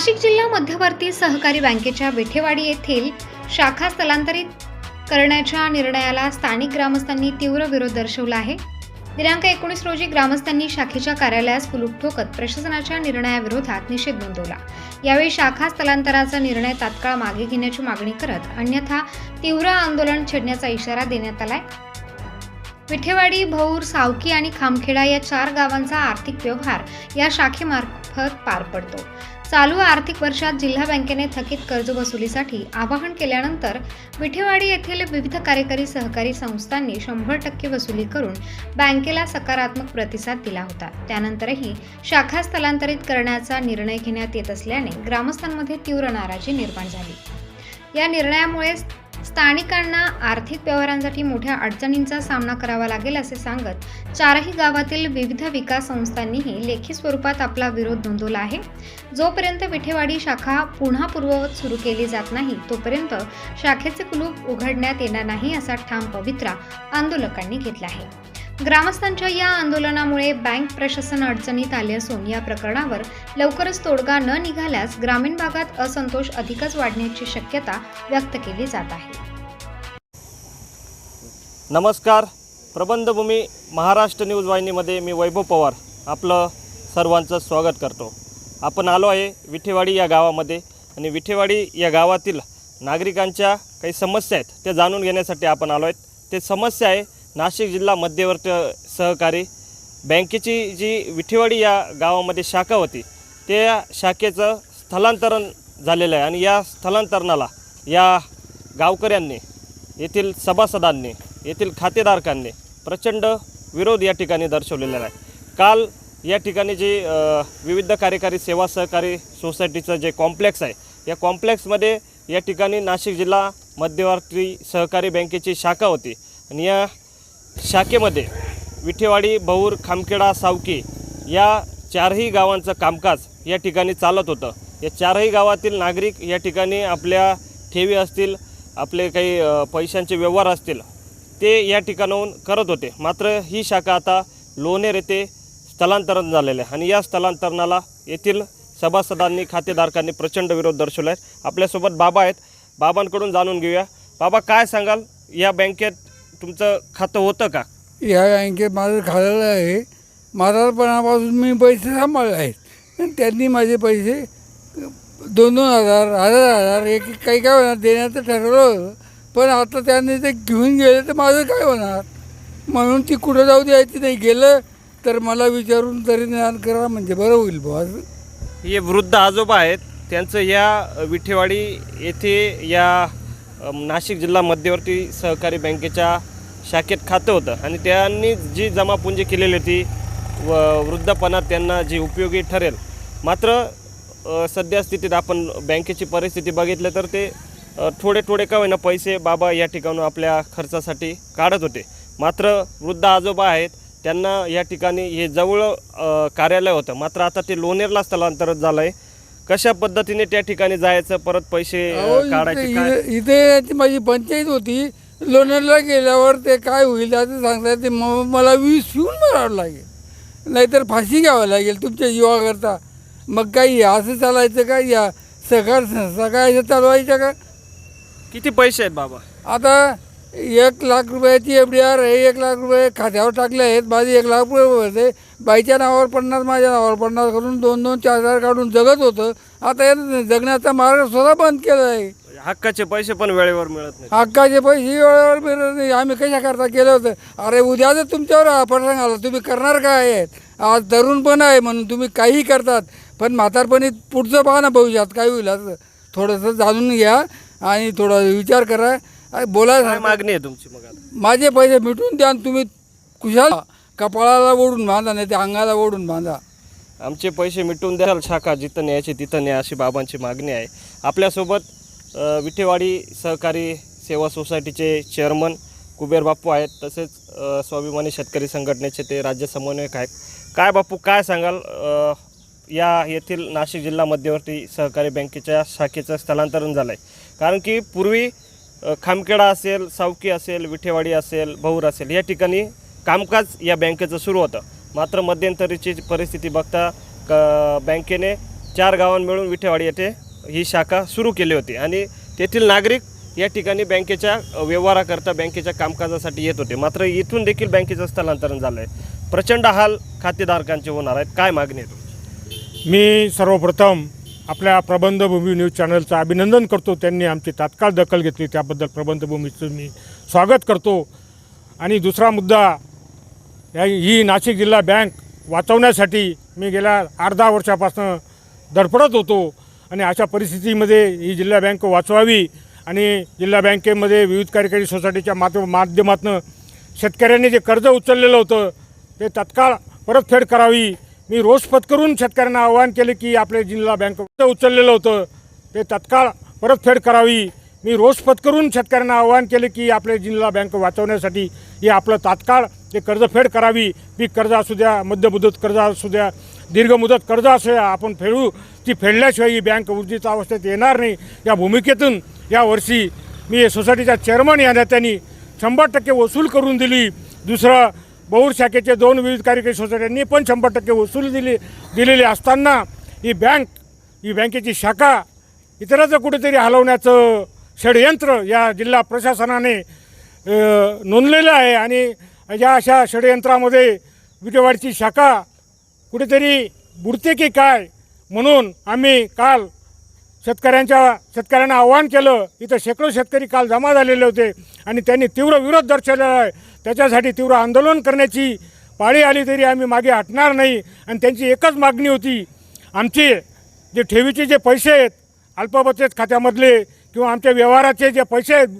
नाशिक जिल्हा मध्यवर्ती सहकारी बँकेच्या विठेवाडी येथील शाखा स्थलांतरित करण्याच्या निर्णयाला स्थानिक ग्रामस्थांनी तीव्र विरोध दर्शवला आहे. दिनांक एकोणीस रोजी ग्रामस्थांनी शाखेच्या कार्यालयास कुलूप ठोकत प्रशासनाच्या निर्णयाविरोधात निषेध नोंदवला. यावेळी शाखा स्थलांतराचा निर्णय तात्काळ मागे घेण्याची मागणी करत अन्यथा तीव्र आंदोलन छेडण्याचा इशारा देण्यात आलाय. विठेवाडी भौर सावकी आणि खामखेडा या चार गावांचा आर्थिक व्यवहार या शाखेमार्फत पार पडतो. चालू आर्थिक वर्षात जिल्हा बँकेने थकीत कर्ज वसुलीसाठी आवाहन केल्यानंतर विठेवाडी येथील विविध कार्यकारी सहकारी संस्थांनी शंभर टक्के वसुली करून बँकेला सकारात्मक प्रतिसाद दिला होता. त्यानंतरही शाखा स्थलांतरित करण्याचा निर्णय घेण्यात येत असल्याने ग्रामस्थांमध्ये तीव्र नाराजी निर्माण झाली. या निर्णयामुळे स्थानिकांना आर्थिक व्यवहारांसाठी मोठ्या अडचणींचा सामना करावा लागेल असे सांगत चारही गावातील विविध विकास संस्थांनीही लेखी स्वरूपात आपला विरोध नोंदवला आहे. जोपर्यंत विठेवाडी शाखा पुन्हा पूर्ववत सुरू केली जात नाही तोपर्यंत शाखेचे कुलूप उघडण्यात येणार नाही असा ठाम पवित्रा आंदोलकांनी घेतला आहे. ग्रामस्थांच्या या आंदोलनामुळे बँक प्रशासन अडचणीत आले असून या प्रकरणावर लवकरच तोडगा न निघाल्यास ग्रामीण भागात असंतोष अधिकच वाढण्याची शक्यता व्यक्त केली जात आहे. नमस्कार. प्रबंधभूमी महाराष्ट्र न्यूज वाहिनीमध्ये मी वैभव पवार आपलं सर्वांचं स्वागत करतो. आपण आलो आहे विठेवाडी या गावामध्ये आणि विठेवाडी या गावातील नागरिकांच्या काही समस्या आहेत त्या जाणून घेण्यासाठी आपण आलो आहेत. ते समस्या आहे नाशिक जिल्हा मध्यवर्ती सहकारी बँकेची जी विठेवाडी या गावामध्ये शाखा होती त्या शाखेचं स्थलांतरण झालेलं आहे. आणि या स्थलांतरणाला या गावकऱ्यांनी येथील सभासदांनी येथील खातेधारकांनी प्रचंड विरोध या ठिकाणी दर्शवलेला आहे. काल या ठिकाणी जे विविध कार्यकारी सेवा सहकारी सोसायटीचं जे कॉम्प्लेक्स आहे या कॉम्प्लेक्समध्ये या ठिकाणी नाशिक जिल्हा मध्यवर्ती सहकारी बँकेची शाखा होती. आणि या शाखेमध्ये विठेवाडी भौर खामखेडा सावकी या चारही गावांचं कामकाज या ठिकाणी चालत होतं. या चारही गावातील नागरिक या ठिकाणी आपल्या ठेवी असतील आपले काही पैशांचे व्यवहार असतील ते या ठिकाणाहून करत होते. मात्र ही शाखा आता लोणेर येथे स्थलांतरण झालेलं आहे आणि या स्थलांतरणाला येथील सभासदांनी खातेधारकांनी प्रचंड विरोध दर्शवला आहे आपल्यासोबत बाबा आहेत. बाबांकडून जाणून घेऊया. बाबा काय सांगाल या बँकेत तुमचं खातं होतं का? या बँकेत माझं खाल्लेलं आहे. म्हातारपणापासून मी पैसे सांभाळले आहेत. आणि त्यांनी माझे पैसे दोन दोन हजार हजार हजार एक एक काही काय होणार देण्याचं ठरवलं होतं. पण आता त्यांनी ते घेऊन गेले तर माझं काय होणार? म्हणून ती कुठं जाऊ द्यायची नाही गेलं तर मला विचारून तरी ज्ञान करा म्हणजे बरं होईल बुवा. हे वृद्ध आजोबा आहेत. त्यांचं या विठेवाडी येथे या नाशिक जिल्हा मध्यवर्ती सहकारी बँकेच्या शाखेत खातं होतं. आणि त्यांनी जी जमापुंजी केलेली होती व वृद्धपणात त्यांना जी उपयोगी ठरेल. मात्र सध्या स्थितीत आपण बँकेची परिस्थिती बघितलं तर ते थोडे थोडे का होईना पैसे बाबा या ठिकाणून आपल्या खर्चासाठी काढत होते. मात्र वृद्ध आजोबा आहेत त्यांना या ठिकाणी हे जवळ कार्यालय होतं. मात्र आता ते लोणेरला स्थलांतरित झालं आहे कशा पद्धतीने त्या ठिकाणी जायचं परत पैसे अ, अहो, काढायचे इथे काय? इथे- इथे ती माझी पंचायत होती. लोणरला गेल्यावर ते काय होईल असं सांगतात ते म- मला वीस शिवून भरावं लागेल. नाहीतर फाशी घ्यावं लागेल तुमच्या जीवाकरता मग काही असं चालायचं का? या सकाळ संस्था काय असं चालवायच्या का? किती पैसे आहेत बाबा? आता एक लाख रुपयाची एफ डी आर आहे एक लाख रुपये खात्यावर टाकले आहेत. माझे एक लाख रुपये होते बाईच्या नावावर पन्नास माझ्या नावावर पन्नास करून दोन दोन चार हजार काढून जगत होतं. आता या जगण्याचा मार्ग स्वतः बंद केला आहे. हक्काचे पैसे पण वेळेवर मिळत नाही हक्काचे पैसे वेळेवर मिळत नाही. आम्ही कशा करता केलं होतं? अरे उद्या जर तुमच्यावर हा प्रसंग आला तुम्ही करणार काय आहेत? आज तरुण पण आहे म्हणून तुम्ही काही करतात. पण म्हातारपणी पुढचं पहा ना भविष्यात. काय होईल असं. थोडंसं जाणून घ्या आणि थोडा विचार करा. आणि बोलायला काय. मागणी आहे तुमची मग आता? माझे पैसे मिटून द्या आणि तुम्ही कुशाल कपाळाला ओढून बांधा नाही ते अंगाला ओढून बांधा. आमचे पैसे मिटवून द्याल शाखा जिथं न्यायची तिथं न्या अशी बाबांची मागणी आहे. आपल्यासोबत अ, विठेवाडी सहकारी सेवा सोसायटीचे चेअरमन कुबेर बाप्पू आहेत. तसेच अ, स्वाभिमानी शेतकरी संघटनेचे ते राज्य समन्वयक आहेत. काय बापू काय सांगाल? अ, या येथील नाशिक जिल्हा मध्यवर्ती सहकारी बँकेच्या शाखेचं स्थलांतरण झालं आहे कारण की पूर्वी खामखेडा असेल सावकी असेल विठेवाडी असेल भौर असेल या ठिकाणी कामकाज या बँकेचं सुरू होतं. मात्र मध्यंतरीची परिस्थिती बघता क बँकेने चार गावां मिळून विठेवाडी येथे ही शाखा सुरू केली होती. आणि तेथील नागरिक या ठिकाणी बँकेच्या व्यवहाराकरता बँकेच्या कामकाजासाठी येत होते. मात्र इथून देखील बँकेचं स्थलांतरण झालं आहे प्रचंड हाल खातेधारकांचे होणार आहेत. काय मागणी आहे मी सर्वप्रथम आपल्या प्रबंधभूमी न्यूज चॅनलचं अभिनंदन करतो. त्यांनी आमची तात्काळ दखल घेतली. त्याबद्दल प्रबंधभूमीचं मी स्वागत करतो. आणि दुसरा मुद्दा या ही नाशिक जिल्हा बँक वाचवण्यासाठी मी गेल्या अर्धा वर्षापासून धडपडत होतो. आणि अशा परिस्थितीमध्ये ही जिल्हा बँक वाचवावी आणि जिल्हा बँकेमध्ये विविध कार्यकारी सोसायटीच्या मात माध्यमातून शेतकऱ्यांनी जे कर्ज उचललेलं होतं ते तत्काळ परतफेड करावी. मी रोज पत्करून शेतकऱ्यांना आवाहन केले की आपले जिल्हा बँक उचललेलं होतं. ते तत्काळ परतफेड करावी. मी रोज पत्करून शेतकऱ्यांना आवाहन केले की आपले जिल्हा बँक वाचवण्यासाठी हे आपलं तात्काळ ते कर्जफेड करावी. पीक कर्ज असू द्या मध्यमुदत कर्ज असू द्या दीर्घ मुदत कर्ज असू द्या आपण फेडू. ती फेडल्याशिवाय ही बँक ऊर्जित अवस्थेत येणार नाही. या भूमिकेतून यावर्षी मी सोसायटीच्या चेअरमन या नेत्यांनी शंभर टक्के वसूल करून दिली. दुसरं बहुर शाखेचे दोन विविध कार्यकारी सोसायट्यांनी पण शंभर टक्के वसूल दिली दिलेली असताना ही बँक ही बँकेची शाखा इतरांचं कुठेतरी हलवण्याचं षडयंत्र या जिल्हा प्रशासनाने नोंदलेलं आहे आणि या अशा षडयंत्रामध्ये विटेवाडीची शाखा कुठेतरी बुडते की काय म्हणून आम्ही काल शेतकऱ्यांच्या शेतकऱ्यांना आव्हान केलं. इथं शेकडो शेतकरी काल जमा झालेले होते आणि त्यांनी तीव्र विरोध दर्शवलेला आहे. त्याच्यासाठी तीव्र आंदोलन करण्याची पाळी आली तरी आम्ही मागे हटणार नाही. आणि त्यांची एकच मागणी होती आमचे जे ठेवीचे जे पैसे आहेत अल्पबचत खात्यामधले किंवा आमच्या व्यवहाराचे जे पैसे आहेत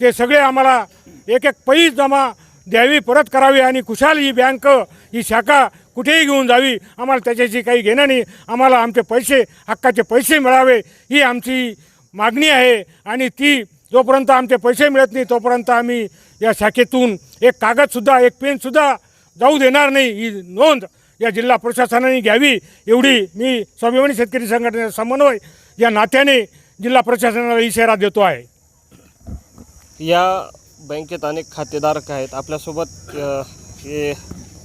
ते सगळे आम्हाला एक एक पैस जमा द्यावी परत करावी आणि खुशाल ही बँक ही शाखा कुठेही घेऊन जावी. आम्हाला त्याच्याशी काही घेणं नाही. आम्हाला आमचे पैसे हक्काचे पैसे मिळावे ही आमची मागणी आहे. आणि ती जोपर्यंत आमचे पैसे मिळत नाही तोपर्यंत आम्ही या शाखेतून एक कागदसुद्धा एक पेनसुद्धा जाऊ देणार नाही. ही नोंद या जिल्हा प्रशासनाने घ्यावी एवढी मी स्वाभिमानी शेतकरी संघटनेचा समन्वय या नात्याने जिल्हा प्रशासनाला इशारा देतो आहे. या बँकेत अनेक खातेधारक आहेत. आपल्यासोबत हे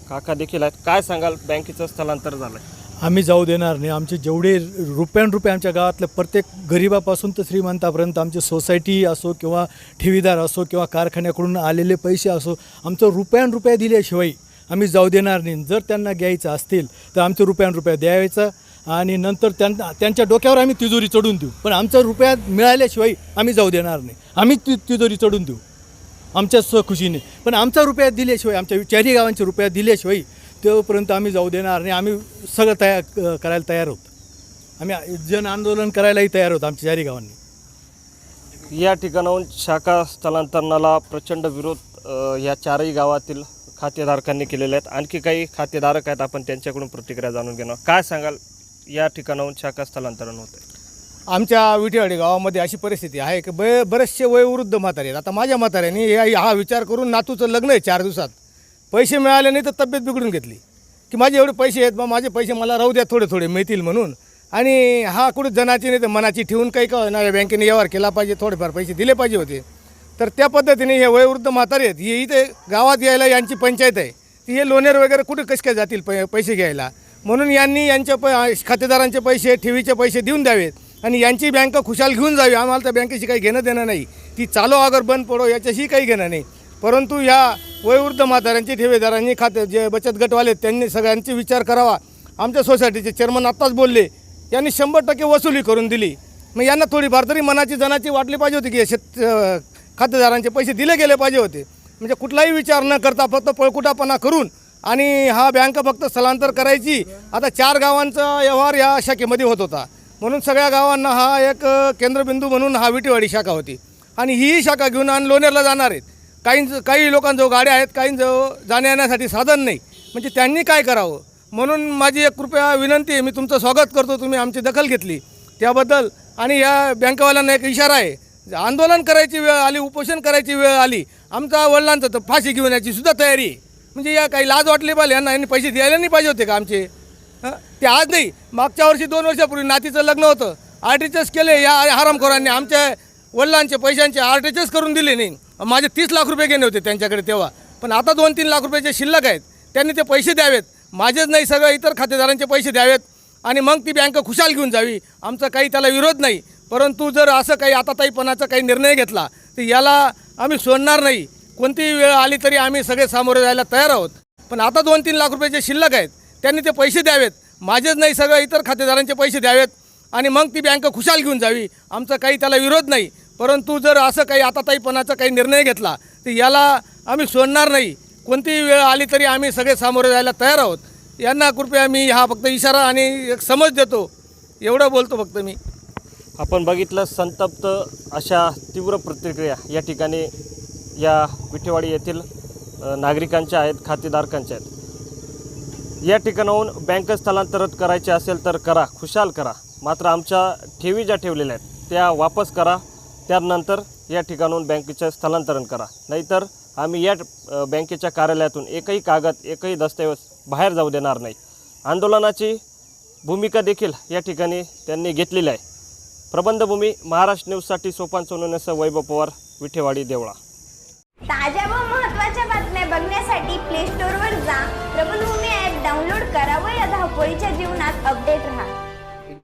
काका देखील आहेत. काय सांगाल? बँकेचं स्थलांतर झालं आहे आम्ही जाऊ देणार नाही. आमचे जेवढे रुपयान रुपये आमच्या गावातल्या प्रत्येक गरिबापासून तर श्रीमंतापर्यंत आमची सोसायटी असो किंवा ठेवीदार असो किंवा कारखान्याकडून आलेले पैसे असो आमचं रुपयान रुपये दिल्याशिवाय आम्ही जाऊ देणार नाही. जर त्यांना घ्यायचं असतील तर आमचं रुपयान रुपये द्यायचं आणि नंतर त्यांना त्यांच्या डोक्यावर आम्ही तिजोरी चढून देऊ. पण आमचं रुपया मिळाल्याशिवाय आम्ही जाऊ देणार नाही. आम्ही ति तिजोरी चढून देऊ. आमच्या स्वखुशीने पण आमचा रुपया दिल्याशिवाय आमच्या चारही गावांचे रुपया दिल्याशिवाय तोपर्यंत आम्ही जाऊ देणार नाही. आम्ही सगळं तयार करायला तयार आहोत आम्ही जन आंदोलन करायलाही तयार आहोत आमच्या चारही गावांनी. या ठिकाणाहून शाखा स्थलांतरणाला प्रचंड विरोध या चारही गावातील खातेधारकांनी केलेले आहेत. आणखी काही खातेधारक आहेत आपण त्यांच्याकडून प्रतिक्रिया जाणून घेणार. काय सांगाल? या ठिकाणाहून शाखा स्थलांतरण होते आमच्या विटेवाडी गावामध्ये अशी परिस्थिती आहे की ब बरेचसे वयोवृद्ध म्हातारे आहेत. आता माझ्या म्हाताऱ्याने हा विचार करून नातूचं लग्न आहे चार दिवसात. पैसे मिळाले नाही तर तब्येत बिघडून घेतली. की माझे एवढे पैसे आहेत बा माझे पैसे मला राहू द्या थोडे थोडे मिळतील म्हणून. आणि हा कुठं जनाची नाही तर मनाची ठेवून काही का ना बँकेने व्यवहार केला पाहिजे थोडेफार पैसे दिले पाहिजे होते. तर त्या पद्धतीने हे वयोवृद्ध म्हातारे आहेत हे इथे गावात यायला यांची पंचायत आहे. ती हे लोणेर वगैरे कुठे कसे काय जातील पै पैसे घ्यायला? म्हणून यांनी यांच्या प खातेदारांचे पैसे ठेवीचे पैसे देऊन द्यावेत. आणि यांची बँक खुशाल घेऊन जावी. आम्हाला त्या बँकेशी काही घेणं देणं नाही. ती चालो अगर बंद पडो याच्याशी काही घेणं नाही. परंतु ह्या वयोवृद्ध म्हाताऱ्यांची ठेवेदारांनी खाते जे बचत गटवाले त्यांनी सगळ्यांची विचार करावा. आमच्या सोसायटीचे चेअरमन आत्ताच बोलले यांनी शंभर टक्के वसुली करून दिली. मग यांना थोडीफार तरी मनाची जनाची वाटली पाहिजे होती की शेत खातेदारांचे पैसे दिले गेले पाहिजे होते. म्हणजे कुठलाही विचार न करता फक्त पळकुटापणा करून आणि हा बँक फक्त स्थलांतर करायची. आता चार गावांचा व्यवहार या शाखेमध्ये होत होता. म्हणून सगळ्या गावांना हा एक केंद्रबिंदू म्हणून हा विटेवाडी शाखा होती. आणि ही शाखा घेऊन आणि लोणेरला जाणार आहेत. काही काही लोकांजवळ गाड्या आहेत काहींजवळ जाण्या येण्यासाठी साधन नाही. म्हणजे त्यांनी काय करावं? म्हणून माझी एक कृपया विनंती आहे मी तुमचं स्वागत करतो तुम्ही आमची दखल घेतली. त्याबद्दल आणि या बँकवाल्यांना एक इशारा आहे आंदोलन करायची वेळ आली उपोषण करायची वेळ आली आमचा वडिलांचं तर फाशी घेऊन याची सुद्धा तयारी आहे. म्हणजे या काही लाज वाटली पाहिजे यांना यांनी पैसे द्यायला नाही पाहिजे होते का आमचे? ते आज नाही मागच्या वर्षी दोन वर्षापूर्वी नातीचं लग्न होतं. आर टी केले या हरामखोरांनी आमच्या वडिलांचे पैशांचे आर टी करून दिले नाही. माझे तीस लाख रुपये घेणे होते त्यांच्याकडे तेव्हा. पण आता दोन तीन लाख रुपयाचे शिल्लक आहेत. त्यांनी ते पैसे द्यावेत. माझेच नाही सगळं इतर खातेदारांचे पैसे द्यावेत. आणि मग ती बँक खुशाल घेऊन जावी. आमचा काही त्याला विरोध नाही. परंतु जर असं काही आता ताईपणाचा काही निर्णय घेतला तर याला आम्ही सोडणार नाही. कोणतीही वेळ आली तरी आम्ही सगळे सामोरे जायला तयार आहोत. पण आता दोन तीन लाख रुपयाचे शिल्लक आहेत. त्यांनी ते पैसे द्यावेत. माझेच नाही सगळं इतर खातेदारांचे पैसे द्यावेत. आणि मग ती बँक खुशाल घेऊन जावी. आमचा काही त्याला विरोध नाही. परंतु जर असं काही आताताईपणाचा काही निर्णय घेतला तर याला आम्ही सोडणार नाही. कोणतीही वेळ आली तरी आम्ही सगळे सामोरे जायला तयार आहोत. यांना कृपया मी हा फक्त इशारा आणि एक समज देतो. एवढं बोलतो फक्त मी. आपण बघितलं संतप्त अशा तीव्र प्रतिक्रिया या ठिकाणी या विठेवाडी येथील नागरिकांच्या आहेत खातेधारकांच्या आहेत. या ठिकाणाहून बँक स्थलांतरित करायचे असेल तर करा खुशाल करा. मात्र आमच्या ठेवी ज्या ठेवलेल्या आहेत त्या वापस करा. त्यानंतर या ठिकाणाहून बँकेचं स्थलांतरण करा. नाहीतर आम्ही या बँकेच्या कार्यालयातून एकही कागद एकही दस्तऐवज बाहेर जाऊ देणार नाही. आंदोलनाची भूमिका देखील या ठिकाणी त्यांनी घेतलेली आहे. प्रबंधभूमी महाराष्ट्र न्यूजसाठी सोपान सोनवण्याचं वैभव पवार विठेवाडी देवळा. ताज्या व महत्त्वाच्या बातम्या बघण्यासाठी प्ले स्टोअरवर जा. प्रबंधभूमी ॲप डाउनलोड करा व या धावपळीच्या जीवनात अपडेट राहा.